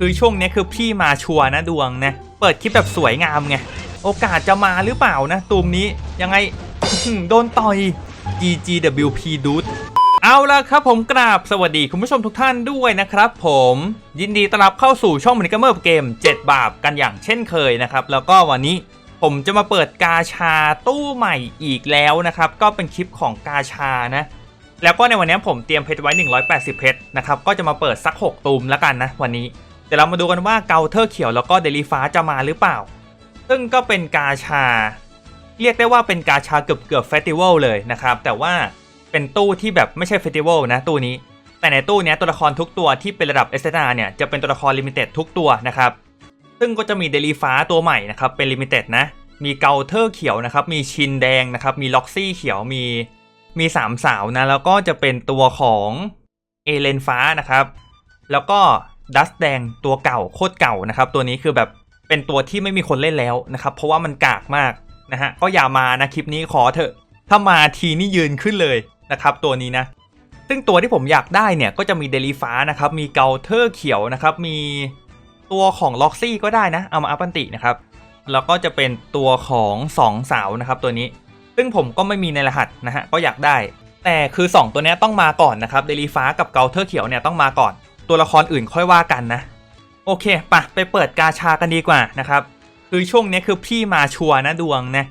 คือช่วงนี้คือพี่มาชัวนะดวงนะ เปิดคลิปแบบสวยงามไง โอกาสจะมาหรือเปล่านะ ตูมนี้ยังไงโดนต่อย GGWP Dude เอาละครับผมกราบสวัสดีคุณผู้ชมทุกท่านด้วยนะครับผมยินดีต้อนรับเข้าสู่ช่องมินิกเมอร์เกม 7 บาปกันอย่างเช่นเคยนะครับ แล้วก็วันนี้ผมจะมาเปิดกาชาตู้ใหม่อีกแล้วนะครับ ก็เป็นคลิปของกาชานะ แล้วก็ในวันนี้ผมเตรียมเพชรไว้ 180 เพชรนะครับก็จะมาเปิดสัก 6 ตูมแล้วกันนะวันนี้ ดี๋ยวเรามาดูกันว่าเกาเทอร์เขียวแล้วก็เดลิฟ้าจะมาหรือเปล่า ซึ่งก็เป็นกาชา เรียกได้ว่าเป็นกาชาเกือบเกือบเฟสติวัลเลยนะครับ แต่ว่าเป็นตู้ที่แบบไม่ใช่เฟสติวัลนะตู้นี้ แต่ในตู้นี้ตัวละครทุกตัวที่เป็นระดับเอสเตเนี่ยจะเป็นตัวละครลิมิเต็ดทุกตัวนะครับ ซึ่งก็จะมีเดลิฟ้าตัวใหม่นะครับเป็นลิมิเต็ดนะ มีเกาเทอร์เขียวนะครับ มีชินแดงนะครับ มีล็อกซี่เขียว มีมีสามสาวนะ แล้วก็จะเป็นตัวของเอเลนฟ้านะครับ แล้วก็ ดัสแดงตัวเก่าโคตรเก่านะครับ ตัวนี้คือแบบเป็นตัวที่ไม่มีคนเล่นแล้วนะครับ เพราะว่ามันกากมากนะฮะก็อย่ามานะคลิปนี้ขอเถอะ ถ้ามาทีนี่ยืนขึ้นเลยนะครับตัวนี้นะซึ่งตัวที่ผมอยากได้เนี่ยก็จะมีเดลิฟ้านะครับ มีเกาเทอร์เขียวนะครับ มีตัวของล็อกซี่ก็ได้นะ เอามาอัปันตินะครับ แล้วก็จะเป็นตัวของสองสาวนะครับตัวนี้ ซึ่งผมก็ไม่มีในรหัสนะฮะ ก็อยากได้ แต่คือ 2 ตัวนี้ต้องมาก่อนนะครับ เดลิฟ้ากับเกาเทอร์เขียวเนี่ยต้องมาก่อน ตัวละครอื่นค่อยว่ากันนะ โอเคปะไปเปิดกาชากันดีกว่านะครับ คือช่วงนี้คือพี่มาชัวนะดวงนะ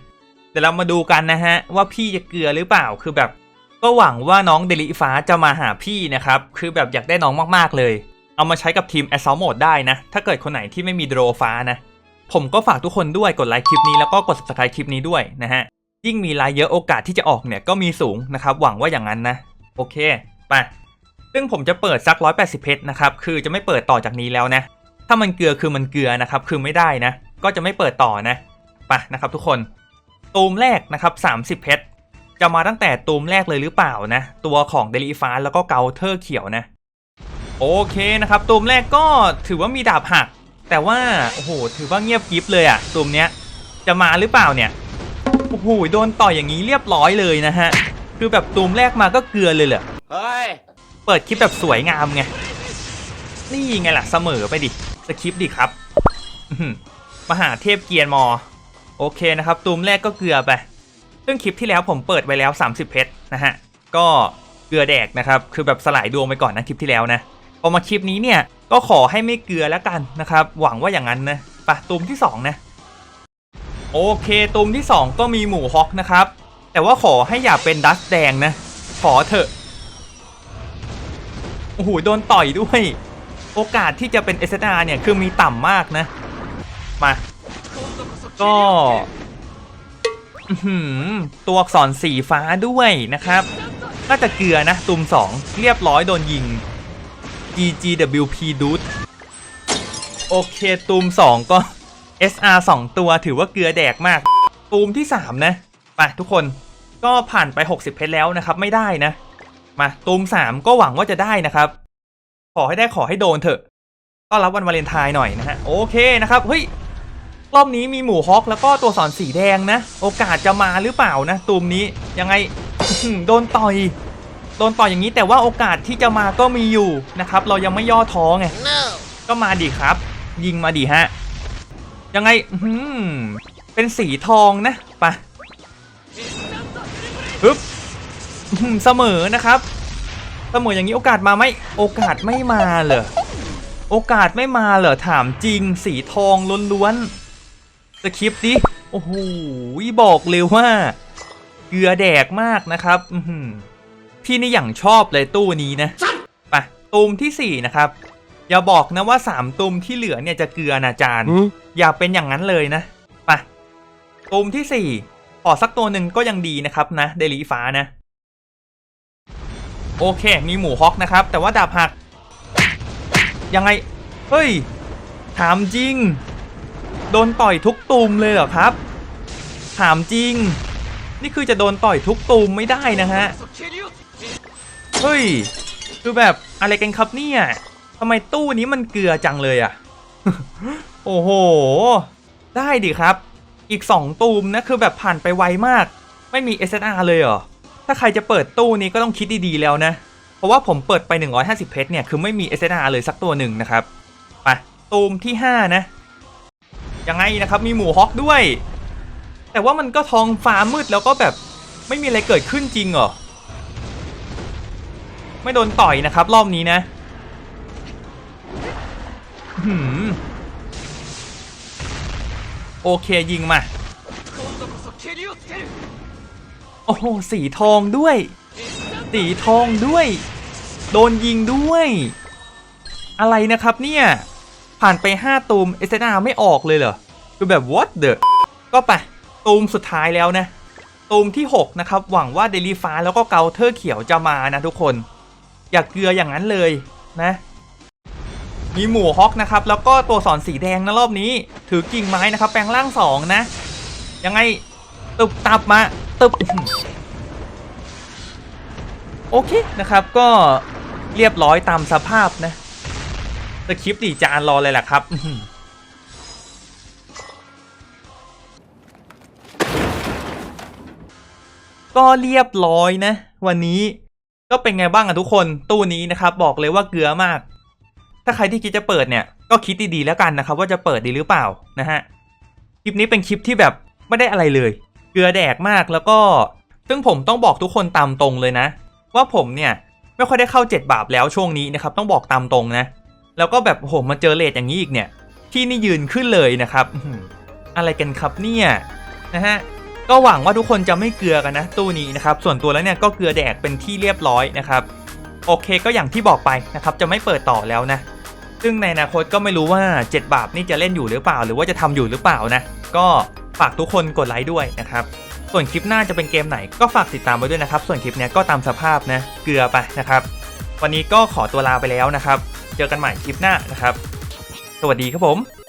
เดี๋ยวเรามาดูกันนะฮะว่าพี่จะเกลือหรือเปล่าคือแบบ ก็หวังว่าน้องเดลิฟ้าจะมาหาพี่นะครับ คือแบบอยากได้น้องมากๆเลย เอามาใช้กับทีม a s s a u l t Mode ได้นะ ถ้าเกิดคนไหนที่ไม่มีโดรฟ้านะ ผมก็ฝากทุกคนด้วยกดไลค์คลิปนี้แล้วก็กด subscribe คลิปนี้ด้วยนะฮะยิ่งมีไลค์เยอะโอกาสที่จะออกเนี่ยก็มีสูงนะครับหวังว่าอย่างนั้นนะ โอเคไป ซึ่งผมจะเปิดสัก 180 เพชรนะครับ คือจะไม่เปิดต่อจากนี้แล้วนะ ถ้ามันเกลือคือมันเกลือนะครับ คือไม่ได้นะ ก็จะไม่เปิดต่อนะไปนะครับทุกคน ตูมแรกนะครับ 30 เพชร จะมาตั้งแต่ตูมแรกเลยหรือเปล่านะ ตัวของเดลิฟ้าแล้วก็เกาเทอร์เขียวนะ โอเคนะครับ ตูมแรกก็ถือว่ามีดาบหัก แต่ว่า โอ้โห ถือว่าเงียบกริฟเลยอะตูมเนี้ย จะมาหรือเปล่าเนี่ย โอ้โห โดนต่อยอย่างนี้เรียบร้อยเลยนะฮะ คือแบบตูมแรกมาก็เกลือเลยเหรอ เฮ้ย เปิดคลิปแบบสวยงามไง นี่ไงล่ะ เสมอไปดิสคริปดิครับมหาเทพเกียร์มอ โอเคนะครับ ตูมแรกก็เกลือไป ซึ่งคลิปที่แล้วผมเปิดไว้แล้ว 30 เพชรนะฮะ ก็เกลือแดกนะครับ คือแบบสลายดวงไปก่อนนะคลิปที่แล้วนะ พอมาคลิปนี้เนี่ย ก็ขอให้ไม่เกลือแล้วกันนะครับ หวังว่าอย่างนั้นนะปะตูมที่สองนะ โอเค ตูมที่ 2 ก็มีหมูฮอกนะครับ แต่ว่าขอให้อย่าเป็นดัสแดงนะ ขอเถอะ โอ้โหโดนต่อยด้วย โอกาสที่จะเป็นเอสนาเนี่ยคือมีต่ำมากนะ มา ก็ตัวอักษรสีฟ้าด้วยนะครับน่าจะเกลือนะตุมสองเรียบร้อยโดนยิง GGWP Dude โอเคตูม 2 ก็ SR 2 ตัวถือว่าเกลือแดกมากตูมที่ 3 นะ ไปทุกคนก็ผ่านไป 60 เพชรแล้วนะครับ ไม่ได้นะ มาตูม3ก็หวังว่าจะได้นะครับ ขอให้ได้ขอให้โดนเถอะต้อนรับวันวาเลนไทน์หน่อยนะฮะโอเคนะครับเฮ้ยรอบนี้มีหมูฮอกแล้วก็ตัวสอนสีแดงนะ โอกาสจะมาหรือเปล่านะตูมนี้ยังไงอื้อหือโดนต่อยโดนต่อยอย่างนี้แต่ว่าโอกาสที่จะมาก็มีอยู่นะครับ เรายังไม่ย่อท้อไง no ก็มาดิครับ ยิงมาดิฮะ ยังไงอื้อหือเป็นสีทองนะไปะ เสมอนะครับ เสมออย่างนี้โอกาสมาไหมโอกาสไม่มาเหรอโอกาสไม่มาเหรอถามจริงสีทองล้วนๆสคริปต์ดิโอ้โหบอกเลยว่าเกลือแดกมากนะครับอือหือพี่นี่อย่างชอบเลยตู้นี้นะไปตูมที่สี่นะครับ อย่าบอกนะว่า 3ตุมที่เหลือเนี่ยจะเกลือนะจานอย่าเป็นอย่างนั้นเลยนะไปตุมที่ 4 ขอสักตัวหนึ่งก็ยังดีนะครับนะ เดลิฟ้านะ โอเค มีหมูฮอกนะครับ แต่ว่าดาบหัก ยังไง เฮ้ย ถามจริง โดนต่อยทุกตุมเลยเหรอครับ ถามจริง นี่คือจะโดนต่อยทุกตุมไม่ได้นะฮะ เฮ้ย คือแบบอะไรกันครับเนี่ยทำไมตู้นี้มันเกลือจังเลยอะโอ้โห ได้ดิครับ อีก 2 ตูมนะคือแบบผ่านไปไวมาก ไม่มี SSR เลยเหรอ ถ้าใครจะเปิดตู้นี้ก็ต้องคิดดีๆแล้วนะ เพราะว่าผมเปิดไป 150 เพชรเนี่ย คือไม่มี SSR เลยสักตัวหนึ่งนะครับไปตูมที่ 5 นะ ยังไงนะครับ มีหมูฮอกด้วย แต่ว่ามันก็ทองฟ้ามืดแล้วก็แบบไม่มีอะไรเกิดขึ้นจริงเหรอ ไม่โดนต่อยนะครับ รอบนี้นะหืมโอเคยิงมา อ้โหสีทองด้วยสีทองด้วย โดนยิงด้วย อะไรนะครับเนี่ย ผ่านไป 5 ตูมเอสนาไม่ออกเลยเหรอคือแบบ what the ก็ไปตูมสุดท้ายแล้วนะตูมที่ 6 นะครับ หวังว่าเดลิฟ้าแล้วก็เกาเทอร์เขียวจะมานะทุกคน อย่าเกลืออย่างนั้นเลยนะ มีหมู่ฮอกนะครับ แล้วก็ตัวสอนสีแดงนะรอบนี้ ถือกิ่งไม้นะครับ แปลงร่างสองนะ ยังไงตึบตับมา ตึบโอเคนะครับก็เรียบร้อยตามสภาพนะสคริปต์ดีจานรอเลยแหละครับก็เรียบร้อยนะ วันนี้ก็เป็นไงบ้างอะทุกคนตู้นี้นะครับ บอกเลยว่าเกลือมาก ถ้าใครที่คิดจะเปิดเนี่ย ก็คิดดีๆแล้วกันนะครับ ว่าจะเปิดดีหรือเปล่านะฮะคลิปนี้เป็นคลิปที่แบบไม่ได้อะไรเลย เกลือแดกมากแล้วก็ ซึ่งผมต้องบอกทุกคนตามตรงเลยนะ ว่าผมเนี่ยไม่ค่อยได้เข้า 7 บาปแล้วช่วงนี้นะครับต้องบอกตามตรงนะ แล้วก็แบบโอ้โหมาเจอเลทอย่างนี้อีกเนี่ย ที่นี่ยืนขึ้นเลยนะครับอะไรกันครับเนี่ยนะฮะก็หวังว่าทุกคนจะไม่เกลือกันนะตู้นี้นะครับส่วนตัวแล้วเนี่ยก็เกลือแดกเป็นที่เรียบร้อยนะครับโอเคก็อย่างที่บอกไปนะครับจะไม่เปิดต่อแล้วนะ ซึ่งในอนาคตก็ไม่รู้ว่า 7 บาปนี่จะเล่นอยู่หรือเปล่า หรือว่าจะทำอยู่หรือเปล่านะ ก็ ฝากทุกคนกดไลค์ด้วยนะครับส่วนคลิปหน้าจะเป็นเกมไหนก็ฝากติดตามไว้ด้วยนะครับ ส่วนคลิปเนี้ยก็ตามสภาพนะเกลือไปนะครับ วันนี้ก็ขอตัวลาไปแล้วนะครับ เจอกันใหม่คลิปหน้านะครับ สวัสดีครับผม